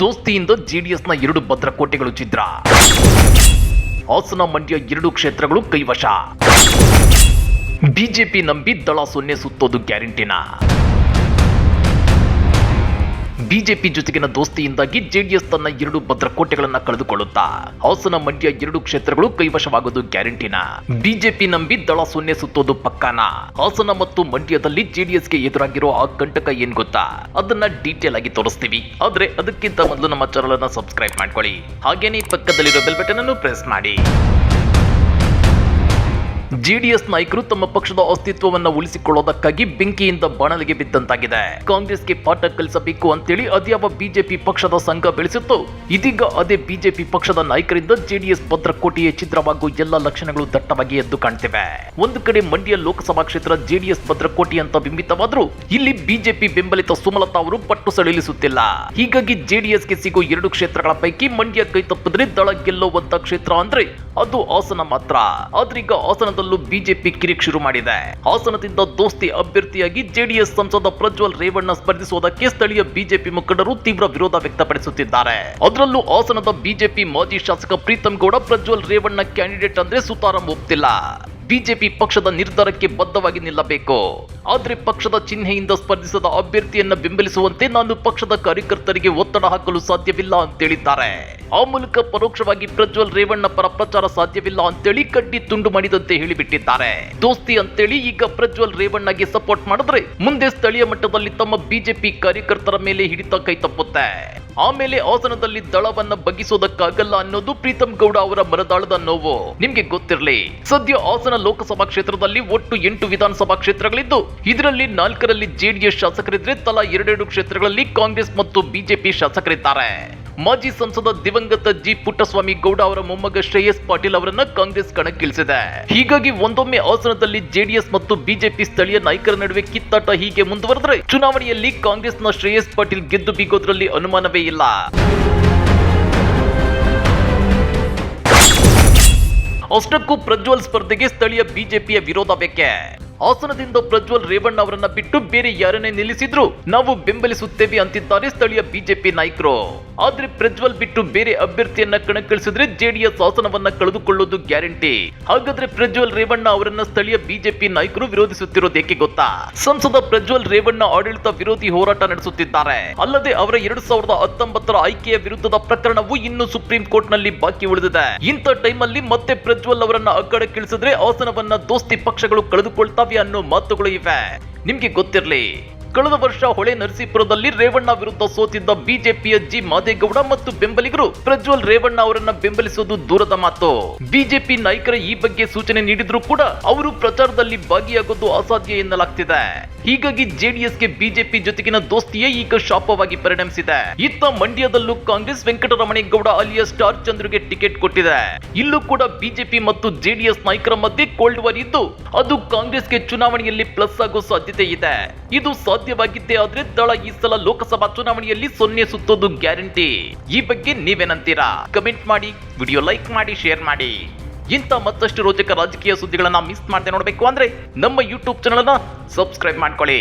ದೋಸ್ತಿಯಿಂದ ಜೆಡಿಎಸ್ನ ಎರಡು ಭದ್ರಕೋಟೆಗಳು ಚಿತ್ರ ಹಾಸನ ಮಂಡ್ಯ ಎರಡು ಕ್ಷೇತ್ರಗಳು ಕೈವಶ. ಬಿಜೆಪಿ ನಂಬಿ ದಳ ಸೊನ್ನೆ ಸುತ್ತೋದು ಗ್ಯಾರಂಟಿನ? ಬಿಜೆಪಿ ಜೊತೆಗಿನ ದೋಸ್ತಿಯಿಂದಾಗಿ ಜೆಡಿಎಸ್ ತನ್ನ ಎರಡು ಭದ್ರಕೋಟೆಗಳನ್ನ ಕಳೆದುಕೊಳ್ಳುತ್ತಾ ಹಾಸನ ಮಂಡ್ಯ ಎರಡು ಕ್ಷೇತ್ರಗಳು ಕೈವಶವಾಗೋದು ಗ್ಯಾರಂಟಿನ? ಬಿಜೆಪಿ ನಂಬಿ ದಳ ಸೊನ್ನೆ ಸುತ್ತೋದು ಪಕ್ಕಾನ? ಹಾಸನ ಮತ್ತು ಮಂಡ್ಯದಲ್ಲಿ ಜೆಡಿಎಸ್ಗೆ ಎದುರಾಗಿರೋ ಆ ಕಂಟಕ ಏನ್ ಗೊತ್ತಾ? ಅದನ್ನ ಡೀಟೇಲ್ ಆಗಿ ತೋರಿಸ್ತೀವಿ. ಆದ್ರೆ ಅದಕ್ಕಿಂತ ಮೊದಲು ನಮ್ಮ ಚಾನಲ್ ಅನ್ನ ಸಬ್ಸ್ಕ್ರೈಬ್ ಮಾಡ್ಕೊಳ್ಳಿ. ಹಾಗೇನೇ ಪಕ್ಕದಲ್ಲಿರೋ ಬೆಲ್ ಬಟನ್ ಅನ್ನು ಪ್ರೆಸ್ ಮಾಡಿ. ಜೆಡಿಎಸ್ ನಾಯಕರು ತಮ್ಮ ಪಕ್ಷದ ಅಸ್ತಿತ್ವವನ್ನ ಉಳಿಸಿಕೊಳ್ಳೋದಕ್ಕಾಗಿ ಬೆಂಕಿಯಿಂದ ಬಾಣಲಿಗೆ ಬಿದ್ದಂತಾಗಿದೆ. ಕಾಂಗ್ರೆಸ್ಗೆ ಪಾಠ ಕಲಿಸಬೇಕು ಅಂತೇಳಿ ಅದ್ಯಾವ ಬಿಜೆಪಿ ಪಕ್ಷದ ಸಂಘ ಬೆಳೆಸಿತ್ತು, ಇದೀಗ ಅದೇ ಬಿಜೆಪಿ ಪಕ್ಷದ ನಾಯಕರಿಂದ ಜೆಡಿಎಸ್ ಭದ್ರಕೋಟೆಯ ಚಿತ್ರವಾಗುವ ಎಲ್ಲ ಲಕ್ಷಣಗಳು ದಟ್ಟವಾಗಿ ಎದ್ದು ಕಾಣ್ತಿವೆ. ಒಂದು ಕಡೆ ಮಂಡ್ಯ ಲೋಕಸಭಾ ಕ್ಷೇತ್ರ ಜೆಡಿಎಸ್ ಭದ್ರಕೋಟೆ ಅಂತ ಬಿಂಬಿತವಾದ್ರೂ, ಇಲ್ಲಿ ಬಿಜೆಪಿ ಬೆಂಬಲಿತ ಸುಮಲತಾ ಅವರು ಪಟ್ಟು ಸಡಿಲಿಸುತ್ತಿಲ್ಲ. ಹೀಗಾಗಿ ಜೆಡಿಎಸ್ಗೆ ಸಿಗೋ ಎರಡು ಕ್ಷೇತ್ರಗಳ ಪೈಕಿ ಮಂಡ್ಯ ಕೈ ತಪ್ಪಿದ್ರೆ ದಳ ಗೆಲ್ಲುವಂತ ಕ್ಷೇತ್ರ ಅಂದ್ರೆ ಅದು ಹಾಸನ ಮಾತ್ರ. ಆದ್ರೀಗ ಹಾಸನದಲ್ಲೂ ಬಿಜೆಪಿ ಕಿರಿಕ್ ಶುರು ಮಾಡಿದೆ. ಹಾಸನದಿಂದ ದೋಸ್ತಿ ಅಭ್ಯರ್ಥಿಯಾಗಿ ಜೆಡಿಎಸ್ ಸಂಸದ ಪ್ರಜ್ವಲ್ ರೇವಣ್ಣ ಸ್ಪರ್ಧಿಸುವುದಕ್ಕೆ ಸ್ಥಳೀಯ ಬಿಜೆಪಿ ಮುಖಂಡರು ತೀವ್ರ ವಿರೋಧ ವ್ಯಕ್ತಪಡಿಸುತ್ತಿದ್ದಾರೆ. ಅದರಲ್ಲೂ ಹಾಸನದ ಬಿಜೆಪಿ ಮಾಜಿ ಶಾಸಕ ಪ್ರೀತಮ್ ಗೌಡ ಪ್ರಜ್ವಲ್ ರೇವಣ್ಣ ಕ್ಯಾಂಡಿಡೇಟ್ ಅಂದ್ರೆ ಸುತಾರಾಂ ಒಪ್ತಿಲ್ಲ. ಬಿಜೆಪಿ ಪಕ್ಷದ ನಿರ್ಧಾರಕ್ಕೆ ಬದ್ಧವಾಗಿ ನಿಲ್ಲಬೇಕು. ಆದ್ರೆ ಪಕ್ಷದ ಚಿಹ್ನೆಯಿಂದ ಸ್ಪರ್ಧಿಸದ ಅಭ್ಯರ್ಥಿಯನ್ನ ಬೆಂಬಲಿಸುವಂತೆ ನಾನು ಪಕ್ಷದ ಕಾರ್ಯಕರ್ತರಿಗೆ ಒತ್ತಡ ಹಾಕಲು ಸಾಧ್ಯವಿಲ್ಲ ಅಂತೇಳಿದ್ದಾರೆ. ಆ ಮೂಲಕ ಪರೋಕ್ಷವಾಗಿ ಪ್ರಜ್ವಲ್ ರೇವಣ್ಣ ಪರ ಪ್ರಚಾರ ಸಾಧ್ಯವಿಲ್ಲ ಅಂತೇಳಿ ಕಡ್ಡಿ ತುಂಡು ಮಾಡಿದಂತೆ ಹೇಳಿಬಿಟ್ಟಿದ್ದಾರೆ. ದೋಸ್ತಿ ಅಂತೇಳಿ ಈಗ ಪ್ರಜ್ವಲ್ ರೇವಣ್ಣಗೆ ಸಪೋರ್ಟ್ ಮಾಡಿದ್ರೆ ಮುಂದೆ ಸ್ಥಳೀಯ ಮಟ್ಟದಲ್ಲಿ ತಮ್ಮ ಬಿಜೆಪಿ ಕಾರ್ಯಕರ್ತರ ಮೇಲೆ ಹಿಡಿತ ಕೈ ತಪ್ಪುತ್ತೆ. ಆಮೇಲೆ ಹಾಸನದಲ್ಲಿ ದಳವನ್ನ ಬಗ್ಗಿಸೋದಕ್ಕಾಗಲ್ಲ ಅನ್ನೋದು ಪ್ರೀತಮ್ ಗೌಡ ಅವರ ಮರದಾಳದ ನೋವು. ನಿಮ್ಗೆ ಗೊತ್ತಿರಲಿ, ಸದ್ಯ ಹಾಸನ ಲೋಕಸಭಾ ಕ್ಷೇತ್ರದಲ್ಲಿ ಒಟ್ಟು ಎಂಟು ವಿಧಾನಸಭಾ ಕ್ಷೇತ್ರಗಳಿದ್ದು, ಇದರಲ್ಲಿ ನಾಲ್ಕರಲ್ಲಿ ಜೆಡಿಎಸ್ ಶಾಸಕರಿದ್ರೆ ತಲಾ ಎರಡೆರಡು ಕ್ಷೇತ್ರಗಳಲ್ಲಿ ಕಾಂಗ್ರೆಸ್ ಮತ್ತು ಬಿಜೆಪಿ ಶಾಸಕರಿದ್ದಾರೆ. ಮಾಜಿ ಸಂಸದ ದಿವಂಗತ ಜಿ ಪುಟ್ಟಸ್ವಾಮಿ ಗೌಡ ಅವರ ಮೊಮ್ಮಗ ಶ್ರೇಯಸ್ ಪಾಟೀಲ್ ಅವರನ್ನ ಕಾಂಗ್ರೆಸ್ ಕಣಕ್ಕಿಳಿಸಿದೆ. ಹೀಗಾಗಿ ಒಂದೊಮ್ಮೆ ಆಸನದಲ್ಲಿ ಜೆಡಿಎಸ್ ಮತ್ತು ಬಿಜೆಪಿ ಸ್ಥಳೀಯ ನಾಯಕರ ನಡುವೆ ಕಿತ್ತಾಟ ಹೀಗೆ ಮುಂದುವರೆದ್ರೆ ಚುನಾವಣೆಯಲ್ಲಿ ಕಾಂಗ್ರೆಸ್ನ ಶ್ರೇಯಸ್ ಪಾಟೀಲ್ ಗೆದ್ದು ಬೀಗೋದ್ರಲ್ಲಿ ಅನುಮಾನವೇ ಇಲ್ಲ. ಅಷ್ಟಕ್ಕೂ ಪ್ರಜ್ವಲ್ ಸ್ಪರ್ಧೆಗೆ ಸ್ಥಳೀಯ ಬಿಜೆಪಿಯ ವಿರೋಧ ಬೇಕೆ? ಹಾಸನದಿಂದ ಪ್ರಜ್ವಲ್ ರೇವಣ್ಣ ಅವರನ್ನ ಬಿಟ್ಟು ಬೇರೆ ಯಾರನ್ನೇ ನಿಲ್ಲಿಸಿದ್ರು ನಾವು ಬೆಂಬಲಿಸುತ್ತೇವೆ ಅಂತಿದ್ದಾರೆ ಸ್ಥಳೀಯ ಬಿಜೆಪಿ ನಾಯಕರು. ಆದ್ರೆ ಪ್ರಜ್ವಲ್ ಬಿಟ್ಟು ಬೇರೆ ಅಭ್ಯರ್ಥಿಯನ್ನ ಕಣಕ್ಕಿಳಿಸಿದ್ರೆ ಜೆಡಿಎಸ್ ಆಸನವನ್ನ ಕಳೆದುಕೊಳ್ಳೋದು ಗ್ಯಾರಂಟಿ. ಹಾಗಾದ್ರೆ ಪ್ರಜ್ವಲ್ ರೇವಣ್ಣ ಅವರನ್ನ ಸ್ಥಳೀಯ ಬಿಜೆಪಿ ನಾಯಕರು ವಿರೋಧಿಸುತ್ತಿರೋದು ಏಕೆ ಗೊತ್ತಾ? ಸಂಸದ ಪ್ರಜ್ವಲ್ ರೇವಣ್ಣ ಆಡಳಿತ ವಿರೋಧಿ ಹೋರಾಟ ನಡೆಸುತ್ತಿದ್ದಾರೆ. ಅಲ್ಲದೆ ಅವರ ಎರಡ್ ಸಾವಿರದ ಹತ್ತೊಂಬತ್ತರ ಆಯ್ಕೆಯ ವಿರುದ್ಧದ ಪ್ರಕರಣವು ಇನ್ನು ಸುಪ್ರೀಂ ಕೋರ್ಟ್ನಲ್ಲಿ ಬಾಕಿ ಉಳಿದಿದೆ. ಇಂಥ ಟೈಮಲ್ಲಿ ಮತ್ತೆ ಪ್ರಜ್ವಲ್ ಅವರನ್ನ ಅಕ್ಕಡಕ್ಕಿಳಿಸಿದ್ರೆ ಆಸನವನ್ನ ದೋಸ್ತಿ ಪಕ್ಷಗಳು ಕಳೆದುಕೊಳ್ತಾವೆ ಅನ್ನೋ ಮಾತುಗಳು ಇವೆ. ನಿಮ್ಗೆ ಗೊತ್ತಿರ್ಲಿ ಕಳೆದ ವರ್ಷ ಹೊಳೆ ನರಸೀಪುರದಲ್ಲಿ ರೇವಣ್ಣ ವಿರುದ್ಧ ಸೋತಿದ್ದ ಬಿಜೆಪಿಯ ಜಿ ಮಾದೇಗೌಡ ಮತ್ತು ಬೆಂಬಲಿಗರು ಪ್ರಜ್ವಲ್ ರೇವಣ್ಣ ಅವರನ್ನ ಬೆಂಬಲಿಸುವುದು ದೂರದ ಮಾತು. ಬಿಜೆಪಿ ನಾಯಕರ ಈ ಬಗ್ಗೆ ಸೂಚನೆ ನೀಡಿದ್ರು ಕೂಡ ಅವರು ಪ್ರಚಾರದಲ್ಲಿ ಭಾಗಿಯಾಗೋದು ಅಸಾಧ್ಯ ಎನ್ನಲಾಗ್ತಿದೆ. ಹೀಗಾಗಿ ಜೆಡಿಎಸ್ಗೆ ಬಿಜೆಪಿ ಜೊತೆಗಿನ ದೋಸ್ತಿಯೇ ಈಗ ಶಾಪವಾಗಿ ಪರಿಣಮಿಸಿದೆ. ಇತ್ತ ಮಂಡ್ಯದಲ್ಲೂ ಕಾಂಗ್ರೆಸ್ ವೆಂಕಟರಮಣೇಗೌಡ ಅಲಿಯ ಸ್ಟಾರ್ ಚಂದ್ರುಗೆ ಟಿಕೆಟ್ ಕೊಟ್ಟಿದೆ. ಇಲ್ಲೂ ಕೂಡ ಬಿಜೆಪಿ ಮತ್ತು ಜೆಡಿಎಸ್ ನಾಯಕರ ಮಧ್ಯೆ ಕೋಲ್ಡ್ ವಾರ್ ಇದ್ದು, ಅದು ಕಾಂಗ್ರೆಸ್ಗೆ ಚುನಾವಣೆಯಲ್ಲಿ ಪ್ಲಸ್ ಆಗೋ ಸಾಧ್ಯತೆ ಇದೆ. ಇದು ಸಾಧ್ಯವಾಗಿದ್ದೇ ಆದ್ರೆ ದಳ ಈ ಸಲ ಲೋಕಸಭಾ ಚುನಾವಣೆಯಲ್ಲಿ ಸೊನ್ನೆ ಸುತ್ತೋದು ಗ್ಯಾರಂಟಿ. ಈ ಬಗ್ಗೆ ನೀವೇನಂತೀರಾ? ಕಮೆಂಟ್ ಮಾಡಿ, ವಿಡಿಯೋ ಲೈಕ್ ಮಾಡಿ, ಶೇರ್ ಮಾಡಿ. ಇಂಥ ಮತ್ತಷ್ಟು ರೋಚಕ ರಾಜಕೀಯ ಸುದ್ದಿಗಳನ್ನ ಮಿಸ್ ಮಾಡದೆ ನೋಡಬೇಕು ಅಂದ್ರೆ ನಮ್ಮ ಯೂಟ್ಯೂಬ್ ಚಾನಲ್ ಅನ್ನ ಸಬ್ಸ್ಕ್ರೈಬ್ ಮಾಡ್ಕೊಳ್ಳಿ.